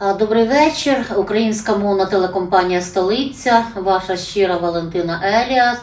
Добрий вечір. Українська мовна телекомпанія Столиця. Ваша щира Валентина Еліас.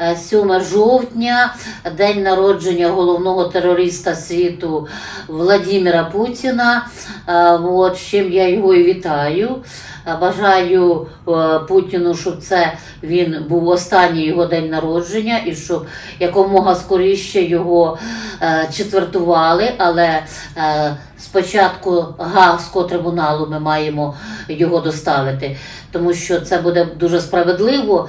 Е, 7 жовтня, день народження головного терориста світу Владимира Путіна. Е, От чим я його і вітаю. Е, Бажаю е, Путіну, щоб це він був останній його день народження і щоб якомога скоріше його е, четвертували, але е, спочатку Гаагського трибуналу ми маємо його доставити, тому що це буде дуже справедливо.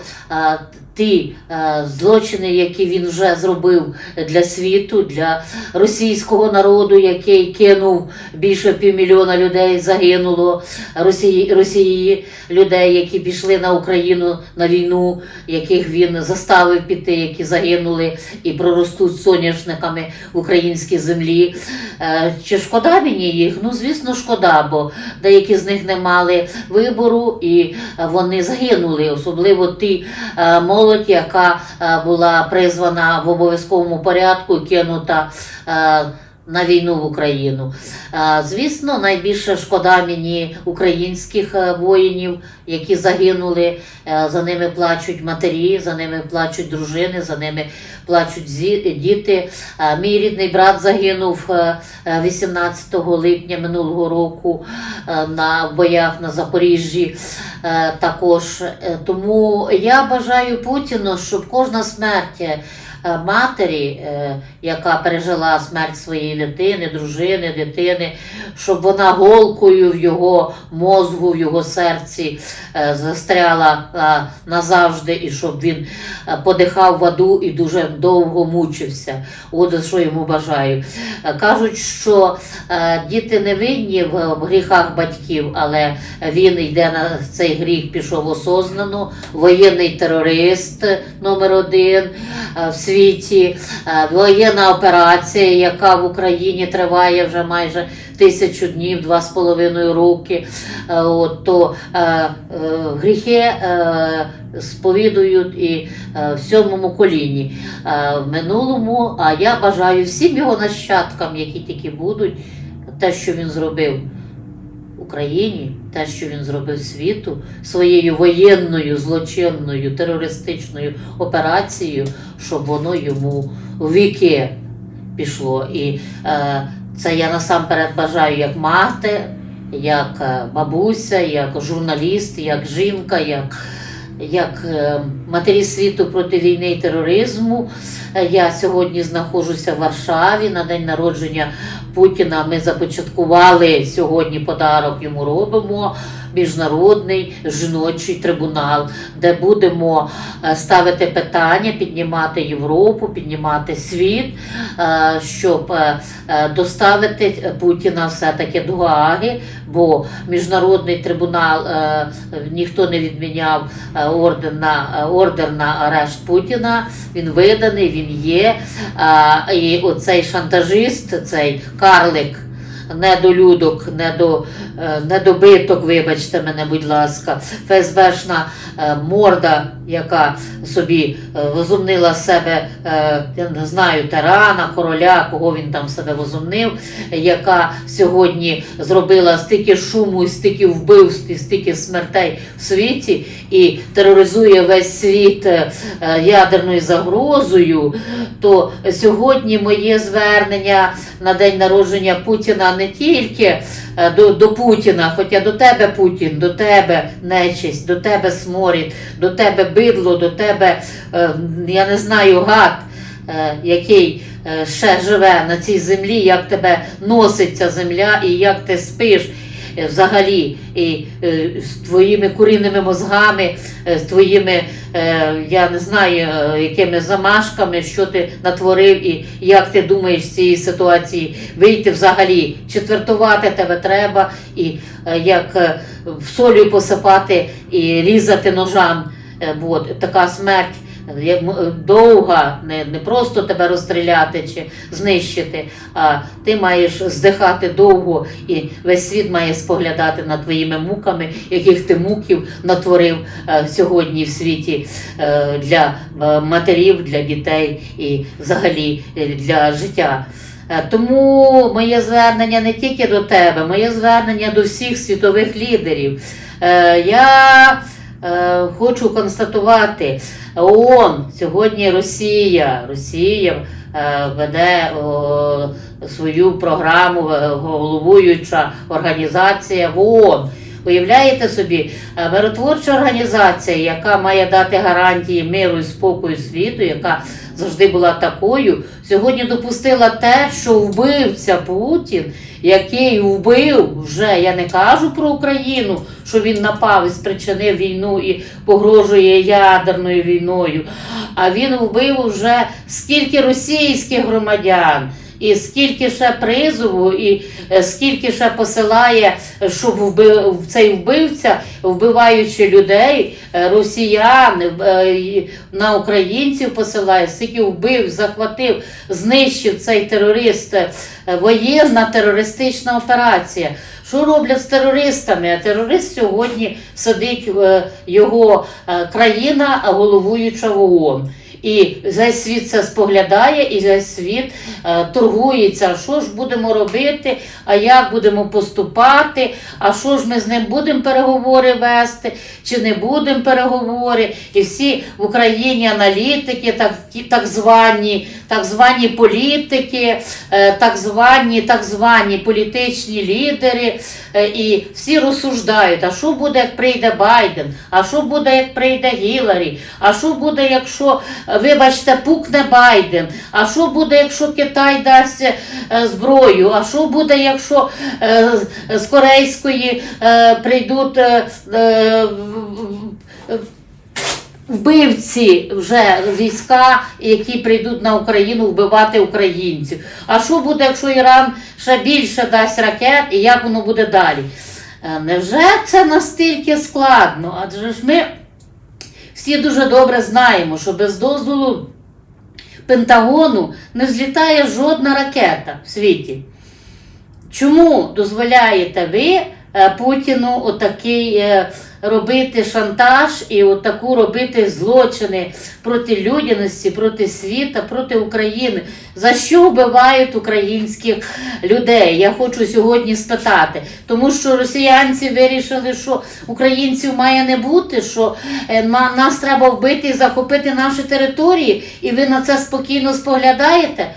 Ті е, злочини, які він вже зробив для світу, для російського народу, який кинув більше півмільйона людей, загинуло Росії, Росії людей, які пішли на Україну на війну, яких він заставив піти, які загинули і проростуть соняшниками в українській землі. Е, Чи шкода мені їх? Ну, звісно, шкода, бо деякі з них не мали вибору і вони загинули, особливо ті е, молодь, яка е, була призвана в обов'язковому порядку кинута. На війну в Україну. Е, Звісно, найбільше шкода мені українських е, воїнів, які загинули. Е, За ними плачуть матері, за ними плачуть дружини, за ними плачуть діти. Мій рідний брат загинув е, е, 18 липня минулого року на боях на Запоріжжі. Також тому я бажаю Путіну, щоб кожна смерть. Е, Матері, е, яка пережила смерть своєї дитини, дружини, дитини, щоб вона голкою в його мозгу, в його серці е, застряла назавжди, і щоб він подихав в аду і дуже довго мучився. От що йому бажаю. Кажуть, що діти не винні в гріхах батьків, але він йде на цей гріх, пішов осознано. Воєнний терорист номер один світі, е, воєнна операція, яка в Україні триває вже майже тисячу днів, два з половиною роки. Е, От, то е, гріхи сповідують і в сьомому коліні в минулому. А я бажаю всім його нащадкам, які тільки будуть, те, що він зробив. Україні, те, що він зробив світу своєю воєнною, злочинною, терористичною операцією, щоб воно йому в віки пішло. І е, це я насамперед бажаю як мати, як е, бабуся, як журналіст, як жінка, як, як е, матері світу проти війни і тероризму. Е, Я сьогодні знаходжуся в Варшаві на день народження Путіна. Ми започаткували сьогодні подарок йому робимо. Міжнародний жіночий трибунал, де будемо е, ставити питання, піднімати Європу, піднімати світ, е, щоб е, доставити Путіна все-таки до Гааги, бо міжнародний трибунал ніхто не відміняв ордер на, ордер на арешт Путіна. Він виданий, він є. І оцей шантажист, цей карлик. Недолюдок, недо, е, недобиток, вибачте мене, будь ласка, ФСБшна е, морда, яка собі е, возумнила себе, е, я не знаю, тирана, короля, кого він там себе возумнив, яка сьогодні зробила стільки шуму, стільки вбивств, і стільки смертей в світі, і тероризує весь світ е, ядерною загрозою, то сьогодні моє звернення на день народження Путіна не тільки до, до Путіна, хоча до тебе Путін, до тебе нечисть, до тебе сморід, до тебе бидло, до тебе, е, я не знаю, гад, е, який е, ще живе на цій землі, як тебе носить ця земля і як ти спиш. Взагалі, і з твоїми курінними мозгами, з твоїми, я не знаю, якими замашками, що ти натворив, і як ти думаєш з цієї ситуації вийти взагалі. Четвертувати тебе треба, і як в солі посипати і різати ножам. Е, От, така смерть е, е, довга, не, не просто тебе розстріляти чи знищити, а ти маєш здихати довго, і весь світ має споглядати над твоїми муками, яких ти муків натворив сьогодні в світі для матерів, для дітей і взагалі для життя. Тому моє звернення не тільки до тебе, моє звернення до всіх світових лідерів. Я хочу констатувати, ООН, сьогодні Росія, Росія е, веде свою програму, е, головуюча організація в ООН. Уявляєте собі, е, миротворча організація, яка має дати гарантії миру і спокою світу, яка завжди була такою, сьогодні допустила те, що вбивця Путін, який вбив вже, я не кажу про Україну, що він напав і спричинив війну і погрожує ядерною війною, а він вбив вже скільки російських громадян. І скільки ще призову, і е, скільки ще посилає, щоб вбив цей вбивця, вбиваючи людей, е, росіян е, на українців посилає, скільки вбив, захватив, знищив цей терорист, воєнна терористична операція. Що роблять з терористами? А терорист сьогодні сидить його країна, головуюча в ООН. І весь світ це споглядає, і весь світ е, торгується. Що ж будемо робити, а як будемо поступати, а що ж ми з ним будемо переговори вести, чи не будемо переговори. І всі в Україні аналітики, так, так звані, так звані політики, е, так звані, так звані політичні лідери, е, і всі розсуждають, а що буде, як прийде Байден, а що буде, як прийде Гіларі, а що буде, якщо, е, вибачте, пукне Байден, а що буде, якщо Китай дасть е, зброю, а що буде, якщо е, з- корейської е, прийдуть. Вбивці вже війська, які прийдуть на Україну вбивати українців. А що буде, якщо Іран ще більше дасть ракет, і як воно буде далі? Невже це настільки складно? Адже ж ми всі дуже добре знаємо, що без дозволу Пентагону не злітає жодна ракета в світі. Чому дозволяєте ви е, Путіну отакий е, робити шантаж і отаку робити злочини проти людяності, проти світа, проти України? За що вбивають українських людей? Я хочу сьогодні спитати. Тому що росіянці вирішили, що українців має не бути, що е, нас треба вбити і захопити наші території, і ви на це спокійно споглядаєте?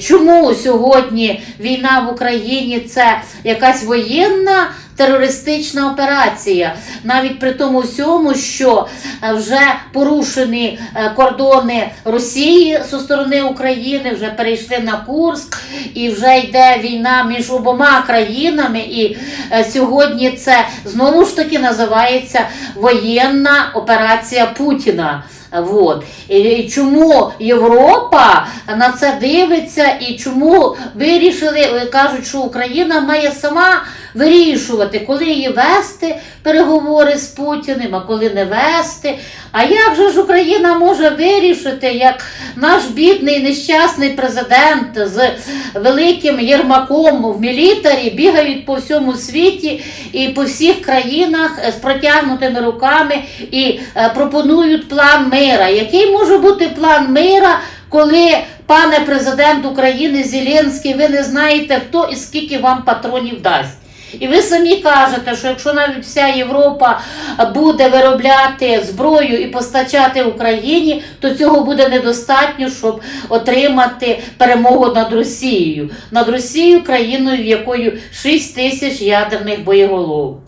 Чому сьогодні війна в Україні це якась воєнна терористична операція? Навіть при тому всьому, що е, вже порушені е, кордони Росії зі сторони України, вже перейшли на Курск, і вже йде війна між обома країнами. І е, сьогодні це знову ж таки називається воєнна операція Путіна. Вот. І, чому Європа на це дивиться, і чому вирішили, кажуть, що Україна має сама вирішувати, коли її вести переговори з Путіним, а коли не вести. А як же ж Україна може вирішити, як наш бідний нещасний президент з великим єрмаком в мілітарі бігають по всьому світі і по всіх країнах з протягнутими руками і е, пропонують план мира. Який може бути план мира, коли, пане президент України Зеленський, ви не знаєте, хто і скільки вам патронів дасть? І ви самі кажете, що якщо навіть вся Європа буде виробляти зброю і постачати Україні, то цього буде недостатньо, щоб отримати перемогу над Росією. Над Росією країною, в якої 6 тисяч ядерних боєголовок.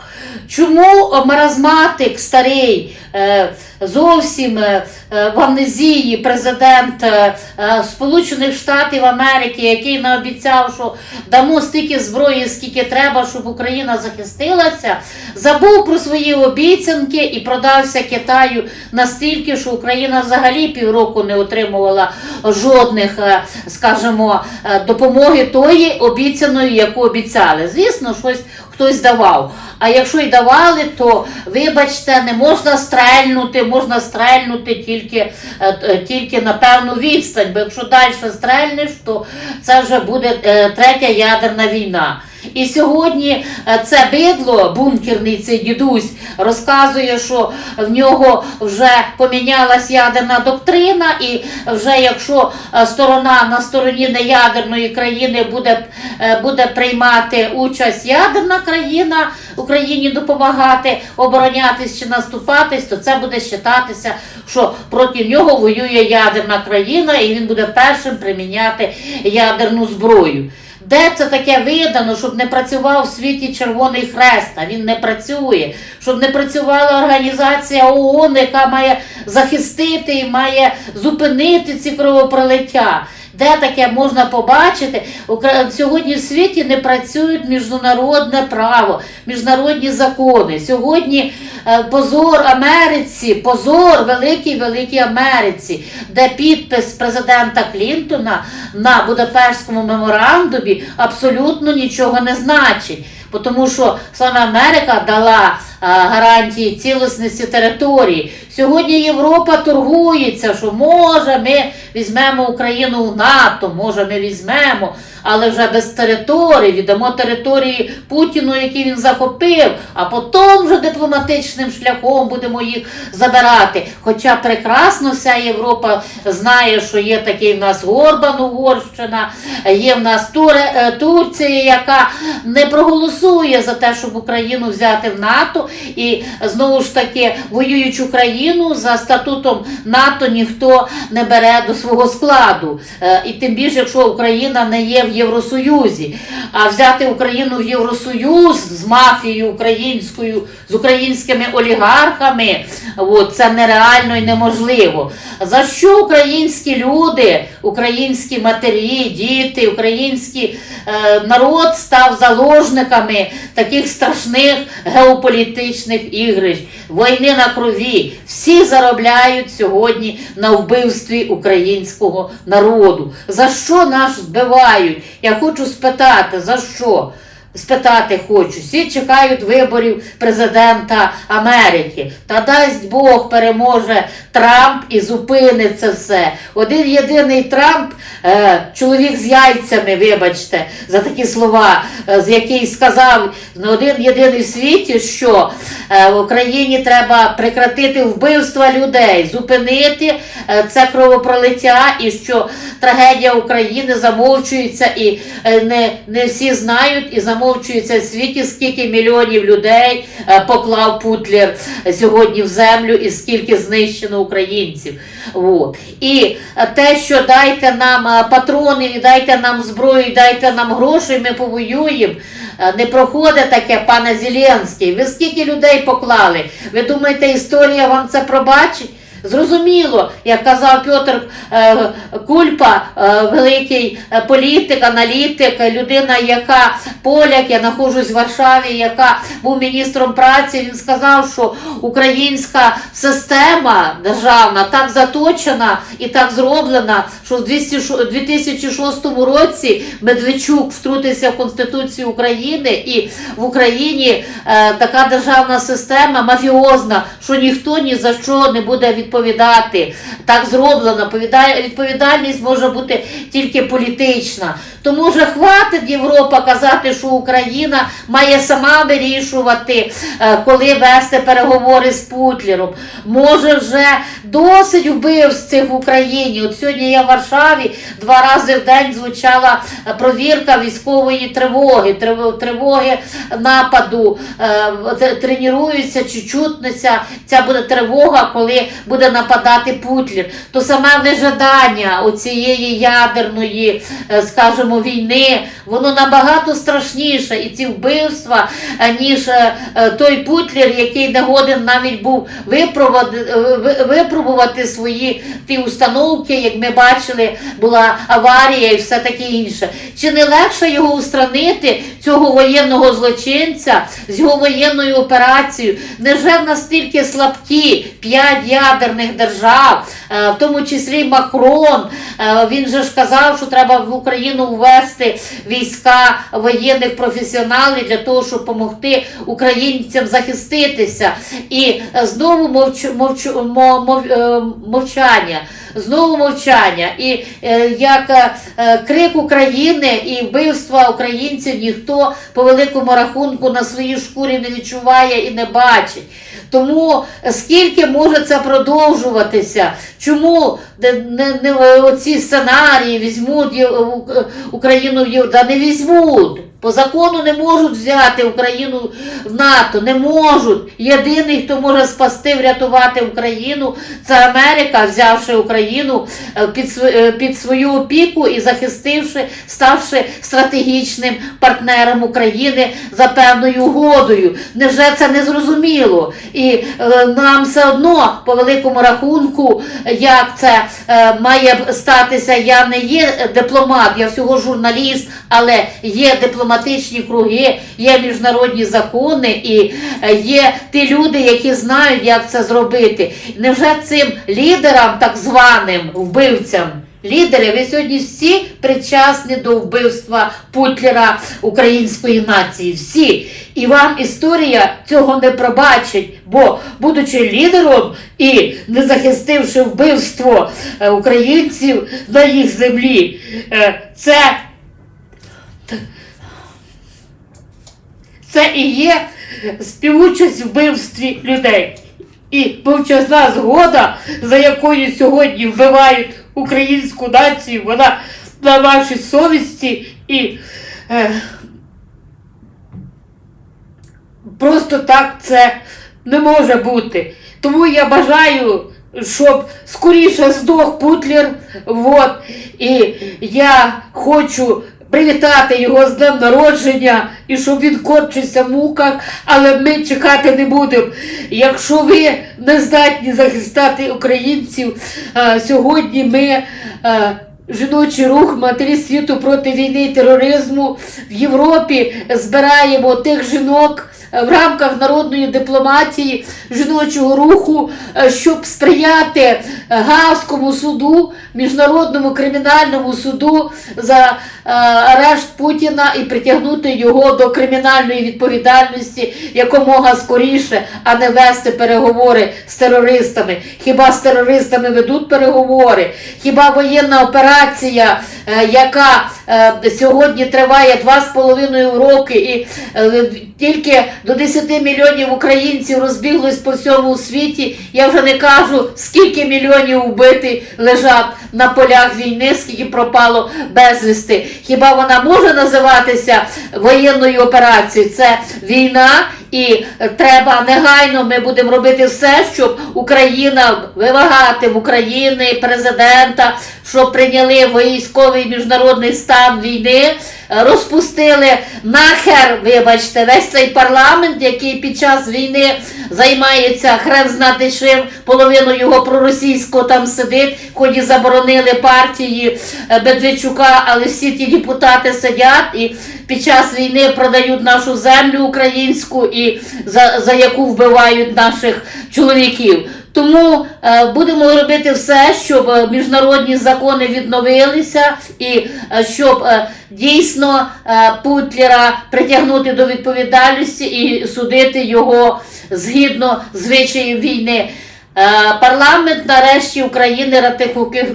Чому маразматик старий, е, зовсім е, е, в амнезії президент е, Сполучених Штатів Америки, який наобіцяв, що дамо стільки зброї, скільки треба, щоб Україна захистилася, забув про свої обіцянки і продався Китаю настільки, що Україна взагалі півроку не отримувала жодних, скажімо, допомоги тої обіцяної, яку обіцяли. Звісно, щось хтось давав. А якщо й давали, то вибачте, не можна стрельнути, можна стрельнути тільки, е, тільки на певну відстань, бо якщо далі стрельнеш, то це вже буде е, третя ядерна війна. І сьогодні е, це бидло, бункерний цей дідусь, розказує, що в нього вже помінялась ядерна доктрина, і вже якщо е, сторона на стороні неядерної країни буде, е, буде приймати участь ядерна країна Україні допомагати оборонятись чи наступатись, то це буде вважатися, що проти нього воює ядерна країна, і він буде першим приміняти ядерну зброю. Де це таке видано, щоб не працював в світі Червоний Хрест, а він не працює, щоб не працювала організація ООН, яка має захистити і має зупинити ці кровопролиття. Де таке можна побачити? Сьогодні в світі не працюють міжнародне право, міжнародні закони. Сьогодні позор Америці, позор великій великій Америці, де підпис президента Клінтона на Будапештському меморандумі абсолютно нічого не значить. Тому що саме Америка дала гарантії цілісності території. Сьогодні Європа торгується, що може ми візьмемо Україну в НАТО, може ми візьмемо, але вже без території, віддамо території Путіну, які він захопив, а потім вже дипломатичним шляхом будемо їх забирати. Хоча прекрасно вся Європа знає, що є такий в нас Горбан Угорщина, є в нас Туре, е, Турція, яка не проголосує за те, щоб Україну взяти в НАТО. І знову ж таки, воюючи Україну за статутом НАТО ніхто не бере до свого складу. Е, І тим більше, якщо Україна не є в Євросоюзі, а взяти Україну в Євросоюз з мафією українською, з українськими олігархами, от, це нереально і неможливо. За що українські люди, українські матері, діти, український е, народ став заложниками таких страшних геополітичних ігрищ, війни на крові. Всі заробляють сьогодні на вбивстві українського народу. За що нас вбивають? Я хочу спитати, за що? Спитати хочу. Всі чекають виборів президента Америки. Та дасть Бог переможе Трамп і зупинить це все. Один єдиний Трамп, е, чоловік з яйцями, вибачте, за такі слова, е, з який сказав на один єдиний в світі, що е, в Україні треба прекратити вбивства людей, зупинити це кровопролиття, і що трагедія України замовчується, і не, не всі знають, і замовчується в світі, скільки мільйонів людей е, поклав Путлер сьогодні в землю, і скільки знищено українців. От. І е, те, що дайте нам е, патрони, дайте нам зброю, дайте нам гроші, ми повоюємо. Не проходить таке, пане Зеленський. Ви скільки людей поклали? Ви думаєте, історія вам це пробачить? Зрозуміло, як казав Петр е, Кульпа, е, великий е, політик, аналітик, людина, яка поляк, я знаходжусь в Варшаві, яка був міністром праці. Він сказав, що українська система державна так заточена і так зроблена, що в 2006 році Медведчук втрутився в Конституцію України, і в Україні така державна система мафіозна, що ніхто ні за що не буде відповідати. Так зроблено. Відповідальність може бути тільки політична. Тому вже хватить Європа казати, що Україна має сама вирішувати, е, коли вести переговори з Путлером. Може вже досить вбивств в Україні. От сьогодні я в Варшаві два рази в день звучала е, провірка військової тривоги, тривоги нападу. Е, Тренуються чи чутниця. Ця буде тривога, коли буде нападати Путлер. То саме вижидання оцієї ядерної, е, скажімо, війни, воно набагато страшніше. І ці вбивства, е, ніж е, той Путлер, який не годен навіть був випробувати, свої ті установки, як ми бачили, була аварія і все таке інше. Чи не легше його устранити, цього воєнного злочинця, з його воєнною операцією? Невже в настільки слабкі п'ять ядерних держав, в тому числі Макрон. Е, Він же ж казав, що треба в Україну ввести війська воєнних професіоналів для того, щоб допомогти українцям захиститися. І е, знову мовчу, мовчу, мо- мов, е, мовчання. Знову мовчання. І е, як е, е, крик України і вбивства українців ніхто по великому рахунку на своїй шкурі не відчуває і не бачить. Тому е, скільки може це продовжуватися? Чому не, не, не оці сценарії візьмуть Україну в Європу? Да не візьмуть. По закону не можуть взяти Україну в НАТО, не можуть. Єдиний, хто може спасти, врятувати Україну, це Америка, взявши Україну е, під, е, під свою опіку і захистивши, ставши стратегічним партнером України за певною угодою. Невже це не зрозуміло? І е, нам все одно, по великому рахунку, як це має статися. Я не є дипломат, я всього журналіст, але є дипломатичні круги, є міжнародні закони і е, є ті люди, які знають, як це зробити. Невже цим лідерам, так званим вбивцям? Лідери, ви сьогодні всі причасні до вбивства Путлера української нації. Всі. І вам історія цього не пробачить, бо, будучи лідером і не захистивши вбивство е, українців на їх землі, е, це, це і є співучасть вбивстві людей. І мовчазна згода, за якою сьогодні вбивають українську націю, вона на вашій совісті і е, просто так це не може бути. Тому я бажаю, щоб скоріше здох Путлер. Вот. І я хочу привітати його з днем народження і щоб він кончився в муках, але ми чекати не будемо. Якщо ви не здатні захистати українців, е, сьогодні ми. е, Жіночий рух матері світу проти війни і тероризму в Європі збираємо тих жінок в рамках народної дипломатії жіночого руху, е, щоб сприяти е, Гаазькому суду, міжнародному кримінальному суду за е, арешт Путіна і притягнути його до кримінальної відповідальності якомога скоріше, а не вести переговори з терористами. Хіба з терористами ведуть переговори? Хіба воєнна операція, яка сьогодні триває два з половиною роки, і тільки до 10 мільйонів українців розбіглось по всьому світі. Я вже не кажу, скільки мільйонів вбитих лежать на полях війни, скільки пропало безвісти. Хіба вона може називатися воєнною операцією? Це війна. І треба негайно ми будемо робити все, щоб Україна вимагати в України президента, щоб прийняли військовий міжнародний стан війни, розпустили нахер, вибачте, весь цей парламент, який під час війни займається хрен знати чим, половину його проросійського там сидить, хоч і заборонили партії е, Медведчука, але всі ті депутати сидять і під час війни продають нашу землю українську і за, за яку вбивають наших чоловіків. Тому е, будемо робити все, щоб е, міжнародні закони відновилися і е, щоб дійсно Путлера притягнути до відповідальності і судити його згідно звичаїв війни. Парламент нарешті України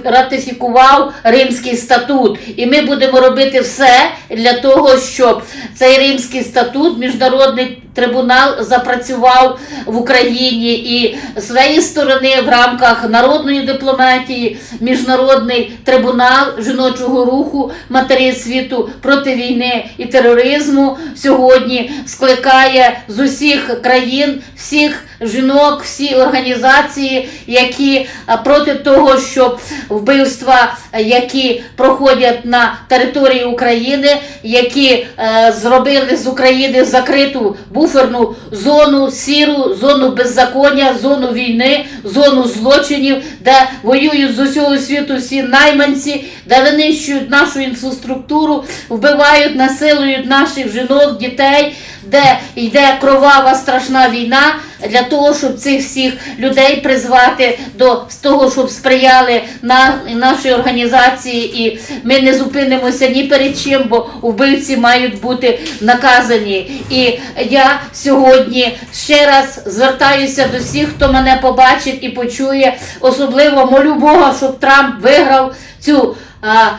ратифікував Римський статут, і ми будемо робити все для того, щоб цей Римський статут, міжнародний трибунал запрацював в Україні. І своєї сторони в рамках народної дипломатії, міжнародний трибунал жіночого руху матері світу проти війни і тероризму сьогодні скликає з усіх країн всіх жінок, всі організації, які проти того, щоб вбивства, які проходять на території України, які е, зробили з України закриту буферну зону, сіру, зону беззаконня, зону війни, зону злочинів, де воюють з усього світу всі найманці, де винищують нашу інфраструктуру, вбивають, насилують наших жінок, дітей, де йде кровава страшна війна. для того, щоб цих всіх людей призвати до того, щоб сприяли на нашій організації, і ми не зупинимося ні перед чим, бо вбивці мають бути наказані. І я сьогодні ще раз звертаюся до всіх, хто мене побачить і почує. Особливо молю Бога, щоб Трамп виграв цю. А,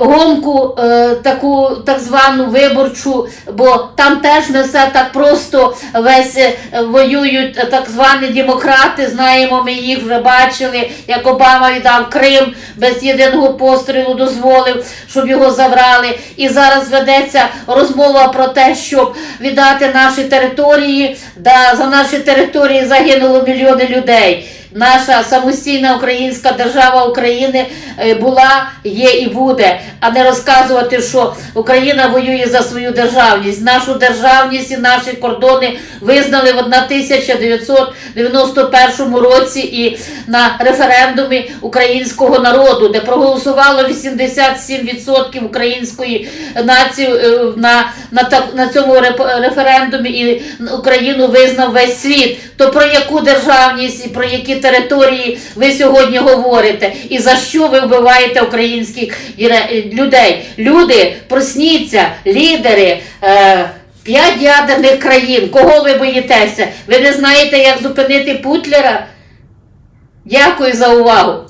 Гонку е, таку так звану виборчу, бо там теж не все так просто весь е, воюють так звані демократи. Знаємо, ми їх вже бачили, як Обама віддав Крим без єдиного пострілу, дозволив, щоб його забрали. І зараз ведеться розмова про те, щоб віддати наші території. Да, за наші території загинуло мільйони людей. Наша самостійна українська держава України е, була, є і буде, а не розказувати, що Україна воює за свою державність. Нашу державність і наші кордони визнали в 1991 році і на референдумі українського народу, де проголосувало 87% української нації е, на, на, на цьому референдумі, і Україну визнав весь світ. То про яку державність і про які території ви сьогодні говорите? І за що ви вбиваєте українських людей? Люди, просніться, лідери. Е- П'ять ядерних країн. Кого ви боїтеся? Ви не знаєте, як зупинити Путлера? Дякую за увагу.